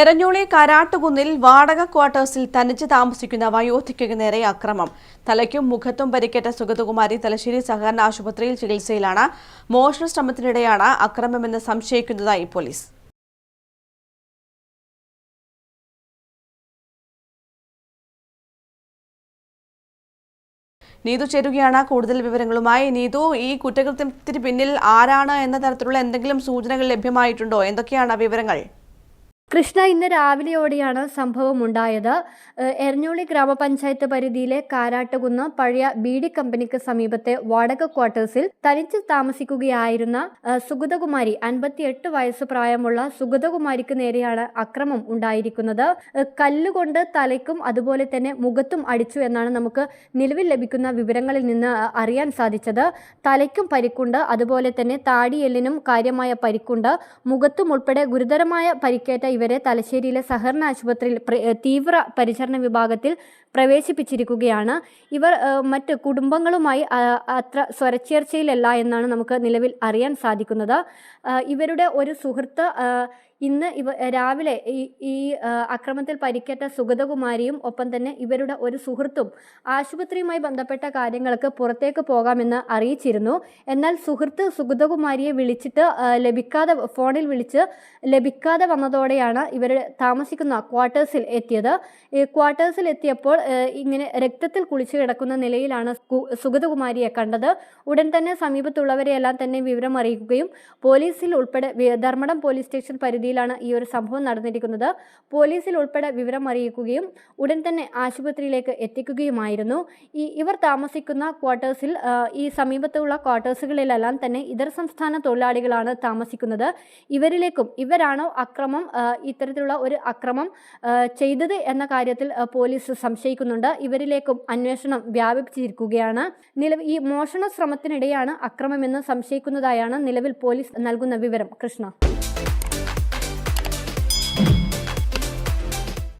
എരഞ്ഞോളി കാരാട്ടുകുന്നിൽ വാടക ക്വാർട്ടേഴ്സിൽ തനിച്ച് താമസിക്കുന്ന വയോധിക്ക് നേരെ അക്രമം. തലയ്ക്കും മുഖത്തും പരിക്കേറ്റ സുഗതകുമാരി തലശ്ശേരി സഹകരണ ആശുപത്രിയിൽ ചികിത്സയിലാണ്. മോഷണ ശ്രമത്തിനിടെയാണ് അക്രമമെന്ന് സംശയിക്കുന്നതായി പോലീസ്. നീതു ചേരുകയാണ് കൂടുതൽ വിവരങ്ങളുമായി. നീതു ഈ കുറ്റകൃത്യത്തിന് പിന്നിൽ ആരാണ് എന്ന തരത്തിലുള്ള എന്തെങ്കിലും സൂചനകൾ ലഭ്യമായിട്ടുണ്ടോ? എന്തൊക്കെയാണ് വിവരങ്ങൾ? കൃഷ്ണ ഇന്ന് രാവിലെയോടെയാണ് സംഭവം ഉണ്ടായത് എരഞ്ഞോളി ഗ്രാമപഞ്ചായത്ത് പരിധിയിലെ കാരാട്ടുകുന്ന് പഴയ ബീഡി കമ്പനിക്ക് സമീപത്തെ വാടക ക്വാർട്ടേഴ്സിൽ തനിച്ച് താമസിക്കുകയായിരുന്ന സുഗതകുമാരി അൻപത്തിയെട്ട് വയസ്സ് പ്രായമുള്ള സുഗതകുമാരിക്ക് നേരെയാണ് അക്രമം ഉണ്ടായിരിക്കുന്നത്. കല്ലുകൊണ്ട് തലയ്ക്കും അതുപോലെ തന്നെ മുഖത്തും അടിച്ചു എന്നാണ് നമുക്ക് നിലവിൽ ലഭിക്കുന്ന വിവരങ്ങളിൽ നിന്ന് അറിയാൻ സാധിച്ചത്. തലയ്ക്കും പരിക്കുണ്ട് അതുപോലെ തന്നെ താടിയെല്ലിനും കാര്യമായ പരിക്കുണ്ട്. മുഖത്തും ഉൾപ്പെടെ ഗുരുതരമായ പരിക്കേറ്റ ഇവരെ തലശ്ശേരിയിലെ സഹകരണ ആശുപത്രിയിൽ തീവ്ര പരിചരണ വിഭാഗത്തിൽ പ്രവേശിപ്പിച്ചിരിക്കുകയാണ്. ഇവർ മറ്റ് കുടുംബങ്ങളുമായി അത്ര സ്വരച്ചേർച്ചയിലല്ല എന്നാണ് നമുക്ക് നിലവിൽ അറിയാൻ സാധിക്കുന്നത്. ഇവരുടെ ഒരു സുഹൃത്ത് ഇന്ന് ഇവ രാവിലെ ഈ അക്രമത്തിൽ പരിക്കേറ്റ സുഗതകുമാരിയും ഒപ്പം തന്നെ ഇവരുടെ ഒരു സുഹൃത്തും ആശുപത്രിയുമായി ബന്ധപ്പെട്ട കാര്യങ്ങൾക്ക് പുറത്തേക്ക് പോകാമെന്ന് അറിയിച്ചിരുന്നു. എന്നാൽ സുഹൃത്ത് സുഗതകുമാരിയെ വിളിച്ചിട്ട് ലഭിക്കാതെ ഫോണിൽ വിളിച്ച് ലഭിക്കാതെ വന്നതോടെയാണ് ഇവർ താമസിക്കുന്ന ക്വാർട്ടേഴ്സിൽ എത്തിയത്. ഈ ക്വാർട്ടേഴ്സിൽ എത്തിയപ്പോൾ ഇങ്ങനെ രക്തത്തിൽ കുളിച്ചു കിടക്കുന്ന നിലയിലാണ് സുഗതകുമാരിയെ കണ്ടത്. ഉടൻ തന്നെ സമീപത്തുള്ളവരെയെല്ലാം തന്നെ വിവരം അറിയിക്കുകയും പോലീസിൽ ഉൾപ്പെടെ ധർമ്മടം പോലീസ് സ്റ്റേഷൻ പരിധിയിലാണ് ഈ ഒരു സംഭവം നടന്നിരിക്കുന്നത്. പോലീസിൽ ഉൾപ്പെടെ വിവരം അറിയിക്കുകയും ഉടൻ തന്നെ ആശുപത്രിയിലേക്ക് എത്തിക്കുകയുമായിരുന്നു. ഈ ഇവർ താമസിക്കുന്ന ക്വാർട്ടേഴ്സിൽ ഈ സമീപത്തുള്ള ക്വാർട്ടേഴ്സുകളിലെല്ലാം തന്നെ ഇതര സംസ്ഥാന തൊഴിലാളികളാണ് താമസിക്കുന്നത്. ഇവരിലേക്കും ഇവരാണോ അക്രമം ഇത്തരത്തിലുള്ള ഒരു അക്രമം ചെയ്തത് എന്ന കാര്യത്തിൽ പോലീസ് സംശയിക്കുന്നുണ്ട്. ഇവരിലേക്കും അന്വേഷണം വ്യാപിപ്പിച്ചിരിക്കുകയാണ്. നിലവിൽ ഈ മോഷണ ശ്രമത്തിനിടെയാണ് അക്രമമെന്ന് സംശയിക്കുന്നതായാണ് നിലവിൽ പോലീസ് നൽകുന്ന വിവരം. കൃഷ്ണ.